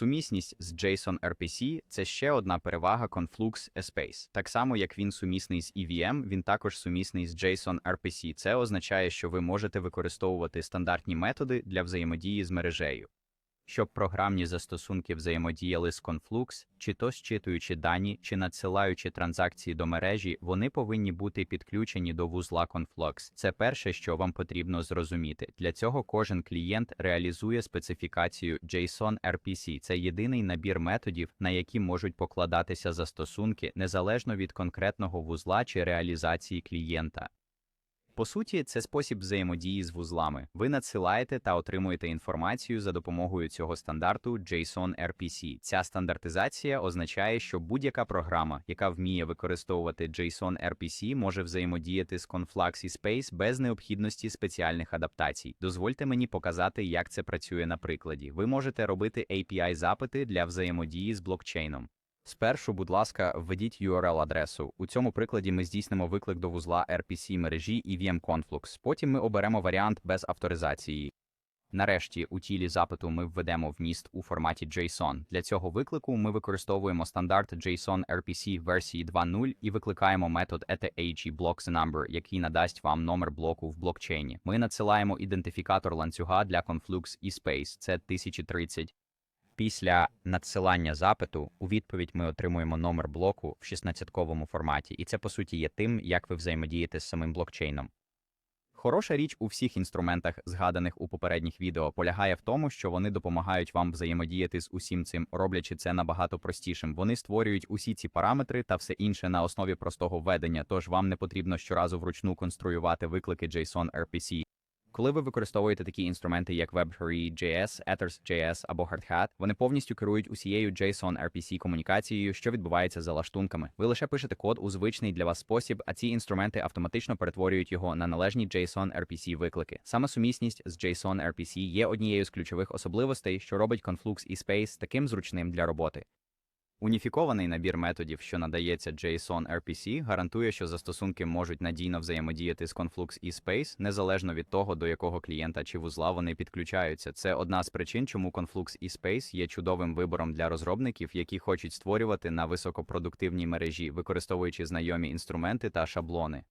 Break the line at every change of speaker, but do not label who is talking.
Сумісність з JSON RPC – це ще одна перевага Conflux Espace. Так само, як він сумісний з EVM, він також сумісний з JSON RPC. Це означає, що ви можете використовувати стандартні методи для взаємодії з мережею. Щоб програмні застосунки взаємодіяли з Conflux, чи то зчитуючи дані, чи надсилаючи транзакції до мережі, вони повинні бути підключені до вузла Conflux. Це перше, що вам потрібно зрозуміти. Для цього кожен клієнт реалізує специфікацію JSON RPC. Це єдиний набір методів, на які можуть покладатися застосунки незалежно від конкретного вузла чи реалізації клієнта. По суті, це спосіб взаємодії з вузлами. Ви надсилаєте та отримуєте інформацію за допомогою цього стандарту JSON RPC. Ця стандартизація означає, що будь-яка програма, яка вміє використовувати JSON RPC, може взаємодіяти з Conflux і Space без необхідності спеціальних адаптацій. Дозвольте мені показати, як це працює на прикладі. Ви можете робити API-запити для взаємодії з блокчейном. Спершу, будь ласка, введіть URL-адресу. У цьому прикладі ми здійснимо виклик до вузла RPC мережі EVM Conflux. Потім ми оберемо варіант без авторизації. Нарешті, у тілі запиту ми введемо вміст у форматі JSON. Для цього виклику ми використовуємо стандарт JSON RPC версії 2.0 і викликаємо метод ETH blocks який надасть вам номер блоку в блокчейні. Ми надсилаємо ідентифікатор ланцюга для Conflux і Space, це 1030. Після надсилання запиту у відповідь ми отримуємо номер блоку в 16-ковому форматі, і це по суті є тим, як ви взаємодієте з самим блокчейном. Хороша річ у всіх інструментах, згаданих у попередніх відео, полягає в тому, що вони допомагають вам взаємодіяти з усім цим, роблячи це набагато простішим. Вони створюють усі ці параметри та все інше на основі простого введення, тож вам не потрібно щоразу вручну конструювати виклики JSON RPC. Коли ви використовуєте такі інструменти, як WebHurry.js, Ethers.js або Hardhat, вони повністю керують усією JSON RPC комунікацією, що відбувається за лаштунками. Ви лише пишете код у звичний для вас спосіб, а ці інструменти автоматично перетворюють його на належні JSON RPC виклики. Саме сумісність з JSON RPC є однією з ключових особливостей, що робить Conflux і Space таким зручним для роботи. Уніфікований набір методів, що надається JSON RPC, гарантує, що застосунки можуть надійно взаємодіяти з Conflux і Space, незалежно від того, до якого клієнта чи вузла вони підключаються. Це одна з причин, чому Conflux і Space є чудовим вибором для розробників, які хочуть створювати на високопродуктивній мережі, використовуючи знайомі інструменти та шаблони.